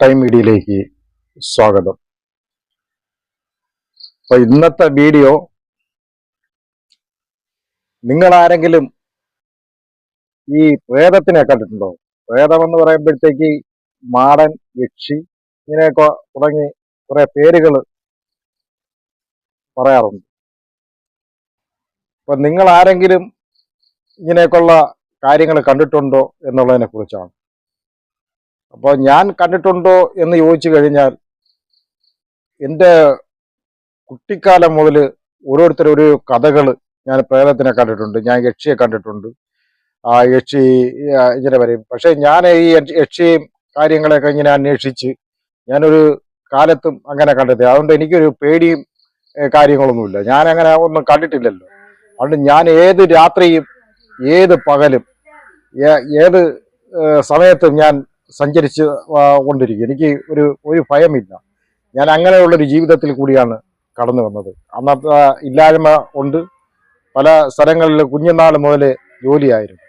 Time വീഡിയോയിലേക്ക് സ്വാഗതം. അപ്പൊ ഇന്നത്തെ വീഡിയോ നിങ്ങൾ ആരെങ്കിലും ഈ പ്രേതത്തിനെ കണ്ടിട്ടുണ്ടോ? പ്രേതം എന്ന് പറയുമ്പോഴത്തേക്ക് മാടൻ യക്ഷി ഇങ്ങനെയൊക്കെ തുടങ്ങി കുറെ പേരുകൾ പറയാറുണ്ട്. അപ്പൊ നിങ്ങൾ ആരെങ്കിലും ഇങ്ങനെയൊക്കെയുള്ള കാര്യങ്ങൾ കണ്ടിട്ടുണ്ടോ എന്നുള്ളതിനെ കുറിച്ചാണ് അപ്പോൾ ഞാൻ കണ്ടിട്ടുണ്ടോ എന്ന് ചോദിച്ചു കഴിഞ്ഞാൽ എന്റെ കുട്ടിക്കാലം മുതൽ ഓരോരുത്തർ ഒരു കഥകൾ ഞാൻ പ്രേതത്തിനെ കണ്ടിട്ടുണ്ട് ഞാൻ യക്ഷിയെ കണ്ടിട്ടുണ്ട്. ആ യക്ഷി ഇങ്ങനെ വരും പക്ഷേ ഞാൻ ഈ യക്ഷ- യക്ഷിയും കാര്യങ്ങളൊക്കെ ഇങ്ങനെ അന്വേഷിച്ച് ഞാനൊരു കാലത്തും അങ്ങനെ കണ്ടെത്തി അതുകൊണ്ട് എനിക്കൊരു പേടിയും കാര്യങ്ങളൊന്നുമില്ല. ഞാൻ അങ്ങനെ ഒന്നും കണ്ടിട്ടില്ലല്ലോ. അതുകൊണ്ട് ഞാൻ ഏത് രാത്രിയും ഏത് പകലും ഏത് സമയത്തും ഞാൻ സഞ്ചരിച്ച് കൊണ്ടിരിക്കും. എനിക്ക് ഒരു ഒരു ഭയമില്ല. ഞാൻ അങ്ങനെയുള്ളൊരു ജീവിതത്തിൽ കൂടിയാണ് കടന്നു വന്നത്. അന്നത്തെ ഇല്ലായ്മ ഉണ്ട് പല സ്ഥലങ്ങളിൽ കുഞ്ഞുനാൾ മുതൽ ജോലിയായിരുന്നു.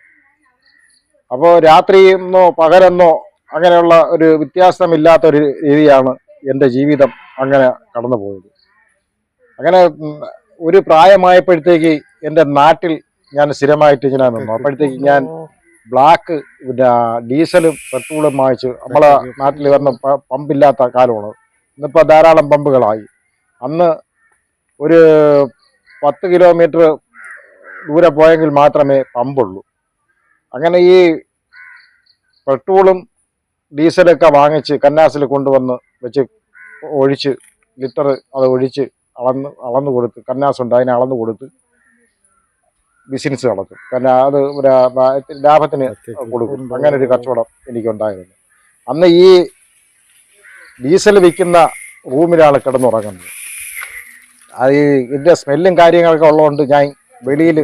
അപ്പോൾ രാത്രിയെന്നോ പകരെന്നോ അങ്ങനെയുള്ള ഒരു വ്യത്യാസമില്ലാത്ത ഒരു രീതിയാണ് എന്റെ ജീവിതം അങ്ങനെ കടന്നു പോയത് അങ്ങനെ ഒരു പ്രായമായപ്പോഴത്തേക്ക് എന്റെ നാട്ടിൽ ഞാൻ സ്ഥിരമായിട്ട് ഇങ്ങനെ നിന്നു. അപ്പോഴത്തേക്ക് ഞാൻ ബ്ലാക്ക് പിന്നെ ഡീസലും പെട്രോളും വാങ്ങിച്ച് നമ്മളെ നാട്ടിൽ വന്ന പമ്പില്ലാത്ത കാലമാണ്. ഇന്നിപ്പോൾ ധാരാളം പമ്പുകളായി. അന്ന് ഒരു പത്ത് കിലോമീറ്റർ ദൂരെ പോയെങ്കിൽ മാത്രമേ പമ്പുള്ളൂ. അങ്ങനെ ഈ പെട്രോളും ഡീസലൊക്കെ വാങ്ങിച്ച് കന്നാസിൽ കൊണ്ടുവന്ന് വെച്ച് ഒഴിച്ച് ലിറ്റർ അത് ഒഴിച്ച് അളന്ന് അളന്നു കൊടുത്ത് കന്നാസുണ്ട് അതിനെ അളന്നു കൊടുത്ത് ബിസിനസ് നടക്കും. കാരണം അത് ലാഭത്തിന് കൊടുക്കും. അങ്ങനെ ഒരു കച്ചവടം എനിക്കുണ്ടായിരുന്നു. അന്ന് ഈ ഡീസൽ വിൽക്കുന്ന റൂമിലാണ് കിടന്നുറങ്ങുന്നത്. അത് ഈ ഇതിന്റെ സ്മെല്ലും കാര്യങ്ങളൊക്കെ ഉള്ളതുകൊണ്ട് ഞാൻ വെളിയിൽ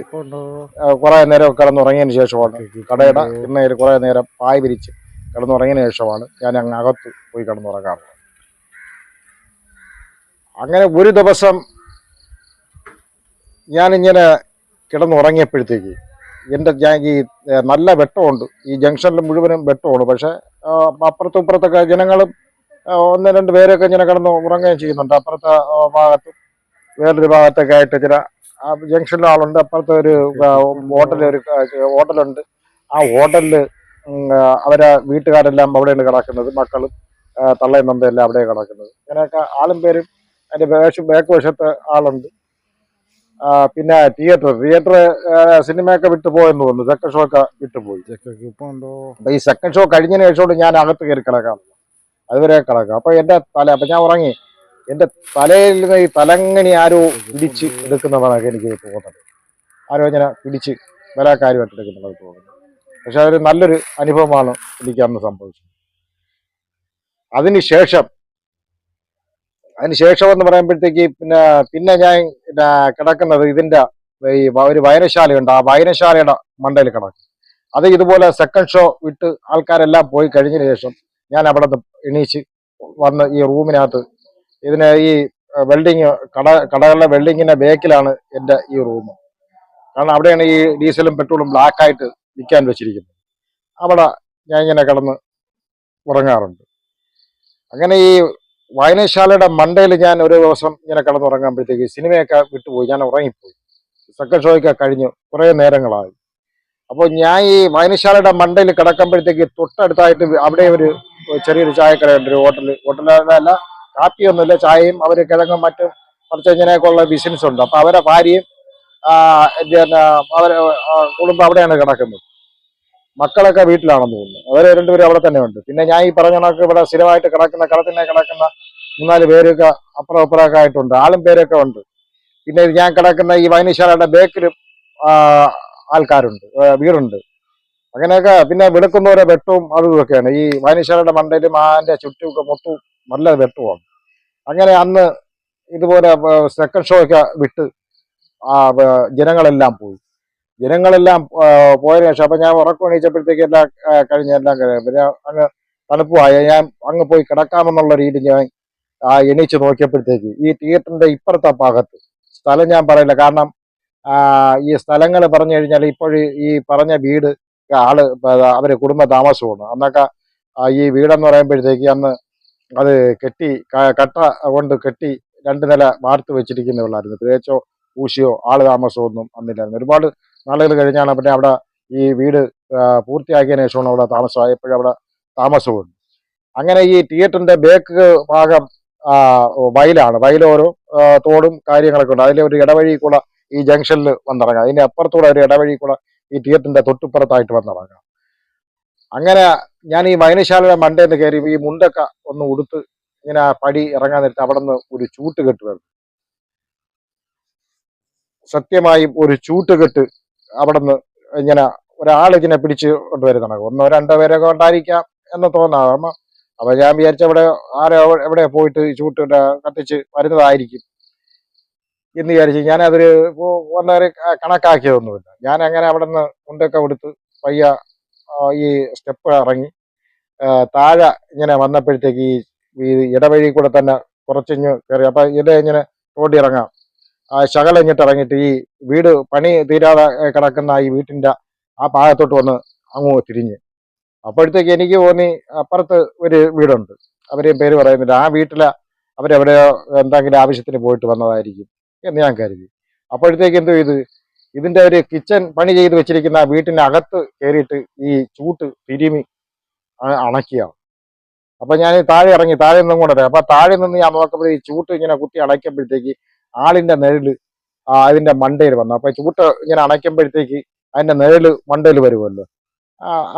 കുറേ നേരം കിടന്നുറങ്ങിയതിന് ശേഷമാണ് കടയുടെ തിന്നയിൽ കുറേ നേരം പായ് വിരിച്ച് കിടന്നുറങ്ങിയതിന് ശേഷമാണ് ഞാൻ അങ്ങ് അകത്ത് പോയി കിടന്നുറങ്ങാറുള്ളത് അങ്ങനെ ഒരു ദിവസം ഞാനിങ്ങനെ കിടന്നുറങ്ങിയപ്പോഴത്തേക്ക് എന്റെ ഈ നല്ല വെട്ടമുണ്ട്. ഈ ജംഗ്ഷനിൽ മുഴുവനും വെട്ടമാണ്. പക്ഷേ അപ്പുറത്തും ഇപ്പുറത്തൊക്കെ ജനങ്ങളും ആ, ഒന്ന് രണ്ട് പേരൊക്കെ ഇങ്ങനെ കിടന്ന് ഉറങ്ങുകയും ചെയ്യുന്നുണ്ട്. അപ്പുറത്തെ ഭാഗത്ത് വേറൊരു ഭാഗത്തൊക്കെ ആയിട്ട് ചില ജംഗ്ഷനിലെ ആളുണ്ട്. അപ്പുറത്തെ ഒരു ഹോട്ടൽ ഒരു ഹോട്ടലുണ്ട്. ആ ഹോട്ടലിൽ അവരെ വീട്ടുകാരെല്ലാം അവിടെയാണ് കിടക്കുന്നത്. മക്കളും തള്ളയും നമ്പയെല്ലാം അവിടെയാണ് കിടക്കുന്നത്. ഇങ്ങനെയൊക്കെ ആളും പേരും അതിന്റെ ബാക്ക് വശത്ത് ആളുണ്ട്. പിന്നെ തിയേറ്റർ തിയേറ്റർ സിനിമയൊക്കെ വിട്ടുപോയെന്ന് തോന്നുന്നു. സെക്കൻഡ് ഷോ ഒക്കെ വിട്ടുപോയി അപ്പൊ ഈ സെക്കൻഡ് ഷോ കഴിഞ്ഞതിന് ശേഷം ഞാൻ അകത്ത് കയറി കിടക്കാം അതുവരെ കിടക്കാം. അപ്പൊ എന്റെ തല അപ്പൊ ഞാൻ ഉറങ്ങി. എന്റെ തലയിൽ നിന്ന് ഈ തലങ്ങനി ആരോ പിടിച്ച് എടുക്കുന്നതാണ് എനിക്ക് തോന്നുന്നത്. ആരോ ഇങ്ങനെ പിടിച്ച് ബലാകാര്യമായിട്ട് എടുക്കുന്നതാണ് തോന്നുന്നത് പക്ഷെ അതൊരു നല്ലൊരു അനുഭവമാണ് എനിക്ക് അന്ന് സംഭവിച്ചത്. അതിനുശേഷം അതിനുശേഷം എന്ന് പറയുമ്പോഴത്തേക്ക് പിന്നെ പിന്നെ ഞാൻ പിന്നെ കിടക്കുന്നത് ഇതിന്റെ ഈ ഒരു വായനശാലയുണ്ട്. ആ വായനശാലയുടെ മണ്ടയിൽ കിടക്കും. അത് ഇതുപോലെ സെക്കൻഡ് ഷോ വിട്ട് ആൾക്കാരെല്ലാം പോയി കഴിഞ്ഞതിന് ശേഷം ഞാൻ അവിടെ എണീച്ച് വന്ന് ഈ റൂമിനകത്ത് ഇതിനെ ഈ വെൽഡിങ് കട കടകളുടെ വെൽഡിങ്ങിന്റെ ബേക്കിലാണ് എന്റെ ഈ റൂം. കാരണം അവിടെയാണ് ഈ ഡീസലും പെട്രോളും ബ്ലാക്ക് ആയിട്ട് വിൽക്കാൻ വെച്ചിരിക്കുന്നത്. അവിടെ ഞാൻ ഇങ്ങനെ കിടന്ന് ഉറങ്ങാറുണ്ട്. അങ്ങനെ ഈ വായനശാലയുടെ മണ്ടയിൽ ഞാൻ ഒരു ദിവസം ഇങ്ങനെ കിടന്നുറങ്ങുമ്പോഴത്തേക്ക് സിനിമയൊക്കെ വിട്ടുപോയി. ഞാൻ ഉറങ്ങിപ്പോയി. സെക്കൻഡ് ഷോയൊക്കെ കഴിഞ്ഞു കുറേ നേരങ്ങളായി. അപ്പോൾ ഞാൻ ഈ വായനശാലയുടെ മണ്ടയിൽ കിടക്കുമ്പോഴത്തേക്ക് തൊട്ടടുത്തായിട്ട് അവിടെ ഒരു ചെറിയൊരു ചായക്കടയുണ്ട്. ഒരു ഹോട്ടൽ ഹോട്ടലല്ല കാപ്പിയൊന്നുമില്ല ചായയും അവർ കിഴങ്ങും മറ്റും കുറച്ച് ഇങ്ങനെയൊക്കെ ഉള്ള ബിസിനസ് ഉണ്ട്. അപ്പോൾ അവരെ ഭാര്യയും അവരെ കുടുംബം അവിടെയാണ് കിടക്കുന്നത്. മക്കളൊക്കെ വീട്ടിലാണെന്ന് തോന്നുന്നു. അവരെ രണ്ടുപേരും അവിടെ തന്നെ ഉണ്ട് പിന്നെ ഞാൻ ഈ പറഞ്ഞ കണക്ക് ഇവിടെ സ്ഥിരമായിട്ട് കിടക്കുന്ന കടത്തിനെ കിടക്കുന്ന മൂന്നാൽ പേരൊക്കെ അപ്പുറം അപ്പുറമൊക്കെ ആയിട്ടുണ്ട്. ആളും പേരൊക്കെ ഉണ്ട്. പിന്നെ ഞാൻ കിടക്കുന്ന ഈ വൈനശാലയുടെ ബേക്കിലും ആൾക്കാരുണ്ട് വീടുണ്ട്. അങ്ങനെയൊക്കെ പിന്നെ വിളക്കുന്നവരെ വെട്ടവും അതും ഇതൊക്കെയാണ്. ഈ വൈനശാലയുടെ മണ്ടയിലും ആന്റെ ചുറ്റുമൊക്കെ മൊത്തവും നല്ല വെട്ടമാണ്. അങ്ങനെ അന്ന് ഇതുപോലെ സെക്കൻഡ് ഷോ ഒക്കെ വിട്ട് ജനങ്ങളെല്ലാം പോയി. ജനങ്ങളെല്ലാം പോയതിനു ശേഷം അപ്പം ഞാൻ ഉറക്കം എണീച്ചപ്പോഴത്തേക്ക് എല്ലാം ആ, കഴിഞ്ഞ് പിന്നെ അങ്ങ് തണുപ്പുമായ ഞാൻ അങ്ങ് പോയി കിടക്കാമെന്നുള്ള രീതി ഞാൻ ആ എണീച്ച് നോക്കിയപ്പോഴത്തേക്ക് ഈ തിയേറ്ററിന്റെ ഇപ്പുറത്തെ ഭാഗത്ത് സ്ഥലം ഞാൻ പറയില്ല. കാരണം ഈ സ്ഥലങ്ങൾ പറഞ്ഞു കഴിഞ്ഞാൽ ഇപ്പോൾ ഈ പറഞ്ഞ വീട് ആൾ അവർ കുടുംബ താമസമാണ്. അന്നൊക്കെ ഈ വീടെന്ന് പറയുമ്പോഴത്തേക്ക് അന്ന് അത് കെട്ടി കട്ട കൊണ്ട് കെട്ടി രണ്ട് നില വാർത്ത് വെച്ചിരിക്കുന്നവളായിരുന്നു ഉള്ളായിരുന്നു. ഊശിയോ ആൾ താമസമോ ഒന്നും അന്നില്ലായിരുന്നു. ഒരുപാട് നാളുകൾ കഴിഞ്ഞാണ് പിന്നെ അവിടെ ഈ വീട് പൂർത്തിയാക്കിയതിനു ശേഷമാണ് അവിടെ താമസമായപ്പോഴും അവിടെ താമസമുണ്ട്. അങ്ങനെ ഈ തിയേറ്ററിന്റെ ബേക്ക് ഭാഗം വയലാണ്. വയലോരോ തോടും കാര്യങ്ങളൊക്കെ ഉണ്ട്. അതിലെ ഒരു ഇടവഴി കൂടെ ഈ ജംഗ്ഷനിൽ വന്നിറങ്ങാം. അതിന്റെ അപ്പുറത്തൂടെ ഒരു ഇടവഴി കൂടെ ഈ തിയേറ്ററിന്റെ തൊട്ടിപ്പുറത്തായിട്ട് വന്നിറങ്ങാം. അങ്ങനെ ഞാൻ ഈ വൈനശാലയുടെ മണ്ടേന്ന് കയറി ഈ മുണ്ടൊക്കെ ഒന്ന് ഉടുത്ത് ഇങ്ങനെ പടി ഇറങ്ങാൻ നേരത്തെ അവിടെ നിന്ന് ഒരു ചൂട്ട് കെട്ട് വരുന്നു സത്യമായും ഒരു ചൂട്ട് കെട്ട് അവിടെ നിന്ന് ഇങ്ങനെ ഒരാളിങ്ങനെ പിടിച്ച് കൊണ്ടുവരുന്നതാണ് ഒന്നോ രണ്ടോ പേരൊക്കെ ഉണ്ടായിരിക്കാം എന്ന് തോന്നാം. അപ്പൊ ഞാൻ വിചാരിച്ച അവിടെ ആരോ എവിടെ- പോയിട്ട് ചൂട്ട് കത്തിച്ച് വരുന്നതായിരിക്കും എന്ന് വിചാരിച്ച് ഞാൻ അതൊരു വളരെ കണക്കാക്കിയതൊന്നുമില്ല. ഞാൻ അങ്ങനെ അവിടെ നിന്ന് മുണ്ടൊക്കെ കൊടുത്ത് പയ്യ ഈ സ്റ്റെപ്പ് ഇറങ്ങി. താഴെ ഇങ്ങനെ വന്നപ്പോഴത്തേക്ക് ഈ ഇടവഴി കൂടെ തന്നെ കുറച്ചിഞ്ഞ് കയറി. അപ്പൊ ഇത് ഇങ്ങനെ റോഡിൽ ഇറങ്ങാം. ആ ശകലം ഇങ്ങോട്ട് ഇറങ്ങിയിട്ട് ഈ വീട് പണി തീരാതെ കിടക്കുന്ന ഈ വീട്ടിന്റെ ആ ഭാഗത്തോട്ട് വന്ന് അങ്ങ് തിരിഞ്ഞ്. അപ്പോഴത്തേക്ക് എനിക്ക് തോന്നി അപ്പുറത്ത് ഒരു വീടുണ്ട്. അവരെയും പേര് പറയുന്നില്ല. ആ വീട്ടിലെ അവരെവിടെയോ എന്തെങ്കിലും ആവശ്യത്തിന് പോയിട്ട് വന്നതായിരിക്കും എന്ന് ഞാൻ കരുതി. അപ്പോഴത്തേക്ക് എന്തു ചെയ്തു? ഇതിന്റെ ഒരു കിച്ചൺ പണി ചെയ്ത് വെച്ചിരിക്കുന്ന ആ വീട്ടിന്റെ അകത്ത് കയറിയിട്ട് ഈ ചൂട്ട് തിരുമി അണക്കിയാണ് അപ്പൊ ഞാൻ താഴെ ഇറങ്ങി താഴെ നിന്നും കൂടെ അപ്പൊ താഴെ നിന്ന് ഞാൻ നോക്കുമ്പോൾ ഈ ചൂട്ട് ഇങ്ങനെ കുത്തി അണയ്ക്കുമ്പോഴത്തേക്ക് ആളിന്റെ നിഴൽ അതിന്റെ മണ്ടയിൽ വന്നു. അപ്പൊ ചൂട്ട് ഇങ്ങനെ അണയ്ക്കുമ്പോഴത്തേക്ക് അതിന്റെ നിഴൽ മണ്ടയിൽ വരുമല്ലോ.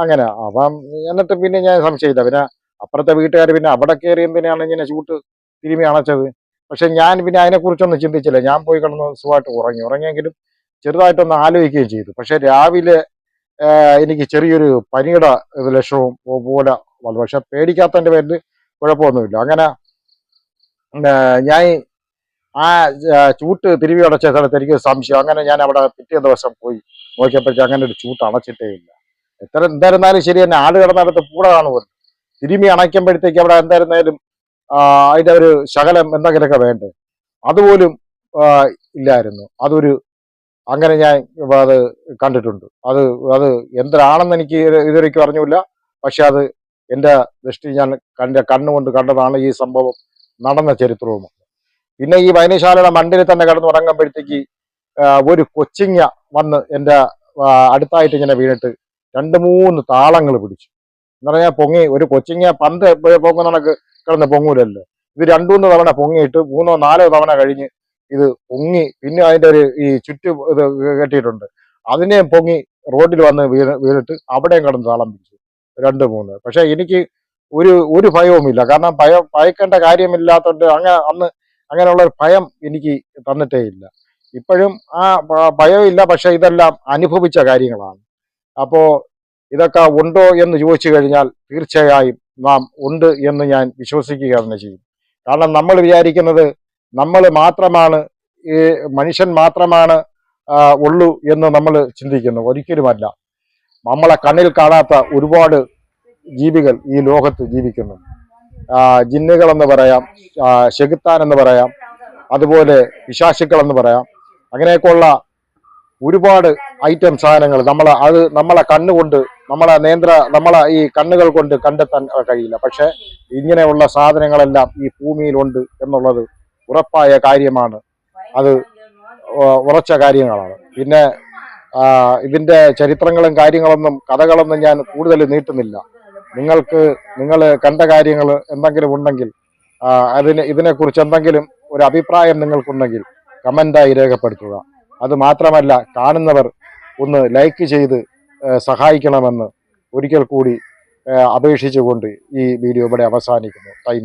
അങ്ങനെ. അപ്പം എന്നിട്ട് പിന്നെ ഞാൻ സംശയില്ല പിന്നെ അപ്പുറത്തെ വീട്ടുകാർ പിന്നെ അവിടെ കയറി എന്തിനാണ് ഇങ്ങനെ ചൂട്ട് തിരുമി അണച്ചത്? പക്ഷെ ഞാൻ പിന്നെ അതിനെക്കുറിച്ചൊന്നും ചിന്തിച്ചില്ല. ഞാൻ പോയി കിടന്ന് സുഖമായിട്ട് ഉറങ്ങി. ഉറങ്ങിയെങ്കിലും ചെറുതായിട്ടൊന്ന് ആലോചിക്കുകയും ചെയ്തു. പക്ഷെ രാവിലെ എനിക്ക് ചെറിയൊരു പനിയുടെ ലക്ഷണവും പോലെ വന്നു. പക്ഷെ പേടിക്കാത്തന്റെ പേരിൽ കുഴപ്പമൊന്നുമില്ല. അങ്ങനെ ഞാൻ ആ, ചൂട്ട് തിരുവി അടച്ച സ്ഥലത്ത് എനിക്ക് സംശയം. അങ്ങനെ ഞാൻ അവിടെ പിറ്റേ ദിവസം പോയി. നോക്കിയപ്പോഴത്തേക്ക് അങ്ങനെ ഒരു ചൂട്ട് അടച്ചിട്ടേ ഇല്ല. എത്ര എന്തായിരുന്നാലും ശരി തന്നെ ആട് കിടന്നിടത്ത് പൂട കാണുമല്ലോ. തിരുമി അണയ്ക്കുമ്പോഴത്തേക്ക് അവിടെ എന്തായിരുന്നാലും അതിന്റെ ഒരു ശകലം എന്തെങ്കിലുമൊക്കെ വേണ്ടേ. അതുപോലും ഇല്ലായിരുന്നു. അതൊരു അങ്ങനെ ഞാൻ അത് കണ്ടിട്ടുണ്ട്. അത് അത് എന്തിനാണെന്ന് എനിക്ക് ഇതുവരെയ്ക്കും അറിഞ്ഞില്ല പക്ഷെ അത് എന്റെ ദൃഷ്ടി ഞാൻ കണ്ട കണ്ണുകൊണ്ട് കണ്ടതാണ് ഈ സംഭവം നടന്ന ചരിത്രവും. പിന്നെ ഈ വൈനശാലയുടെ മണ്ടിൽ തന്നെ കിടന്ന് ഉറങ്ങുമ്പോഴത്തേക്ക് ഒരു കൊച്ചിങ്ങ വന്ന് എന്റെ അടുത്തായിട്ട് ഇങ്ങനെ വീണിട്ട് രണ്ട് മൂന്ന് താളങ്ങൾ പിടിച്ചു. എന്ന് പറഞ്ഞാൽ പൊങ്ങി ഒരു കൊച്ചിങ്ങ പന്ത് പൊങ്ങുന്ന കണക്ക് കിടന്ന് പൊങ്ങൂലല്ലോ. ഇത് രണ്ടുമൂന്ന് തവണ പൊങ്ങിയിട്ട് മൂന്നോ നാലോ തവണ കഴിഞ്ഞ് ഇത് പൊങ്ങി പിന്നെ അതിന്റെ ഒരു ഈ ചുറ്റു ഇത് കെട്ടിയിട്ടുണ്ട്. അതിനെയും പൊങ്ങി റോഡിൽ വന്ന് വീണ് വീണിട്ട് അവിടെയും കിടന്ന് താളം പിടിച്ചു. രണ്ട് മൂന്ന്. പക്ഷെ എനിക്ക് ഒരു ഒരു ഭയവുമില്ല. കാരണം ഭയം ഭയക്കേണ്ട കാര്യമില്ലാത്തതുകൊണ്ട് അങ്ങനെ അന്ന് അങ്ങനെയുള്ള ഒരു ഭയം എനിക്ക് തന്നിട്ടേ ഇല്ല ഇപ്പോഴും ആ ഭയമില്ല പക്ഷെ ഇതെല്ലാം അനുഭവിച്ച കാര്യങ്ങളാണ്. അപ്പോ ഇതൊക്കെ ഉണ്ടോ എന്ന് ചോദിച്ചു കഴിഞ്ഞാൽ തീർച്ചയായും നാം ഉണ്ട് എന്ന് ഞാൻ വിശ്വസിക്കുക തന്നെ ചെയ്യും. കാരണം നമ്മൾ വിചാരിക്കുന്നത് നമ്മൾ മാത്രമാണ് ഈ മനുഷ്യൻ മാത്രമാണ് ഉള്ളു എന്ന് നമ്മൾ ചിന്തിക്കുന്നു. ഒരിക്കലുമല്ല. നമ്മളെ കണ്ണിൽ കാണാത്ത ഒരുപാട് ജീവികൾ ഈ ലോകത്ത് ജീവിക്കുന്നു. ജിന്നുകളെന്ന് പറയാം ആ, എന്ന് പറയാം അതുപോലെ വിശാശുക്കളെന്ന് പറയാം. അങ്ങനെയൊക്കെയുള്ള ഒരുപാട് ഐറ്റം സാധനങ്ങൾ നമ്മൾ അത് നമ്മളെ കണ്ണുകൊണ്ട് നമ്മളെ നേന്ത്ര നമ്മളെ ഈ കണ്ണുകൾ കൊണ്ട് കണ്ടെത്താൻ കഴിയില്ല. പക്ഷെ ഇങ്ങനെയുള്ള സാധനങ്ങളെല്ലാം ഈ ഭൂമിയിലുണ്ട് എന്നുള്ളത് ഉറപ്പായ കാര്യമാണ്. അത് ഉറച്ച കാര്യങ്ങളാണ്. പിന്നെ ഇതിന്റെ ചരിത്രങ്ങളും കാര്യങ്ങളൊന്നും കഥകളൊന്നും ഞാൻ കൂടുതൽ നീട്ടുന്നില്ല. നിങ്ങൾക്ക് നിങ്ങൾ കണ്ട കാര്യങ്ങൾ എന്തെങ്കിലും ഉണ്ടെങ്കിൽ അതിന് ഇതിനെക്കുറിച്ച് എന്തെങ്കിലും ഒരു അഭിപ്രായം നിങ്ങൾക്കുണ്ടെങ്കിൽ കമന്റായി രേഖപ്പെടുത്തുക. അത് മാത്രമല്ല കാണുന്നവർ ഒന്ന് ലൈക്ക് ചെയ്ത് സഹായിക്കണമെന്ന് ഒരിക്കൽ കൂടി അപേക്ഷിച്ചുകൊണ്ട് ഈ വീഡിയോ ഇവിടെ അവസാനിക്കുന്നു. ടൈം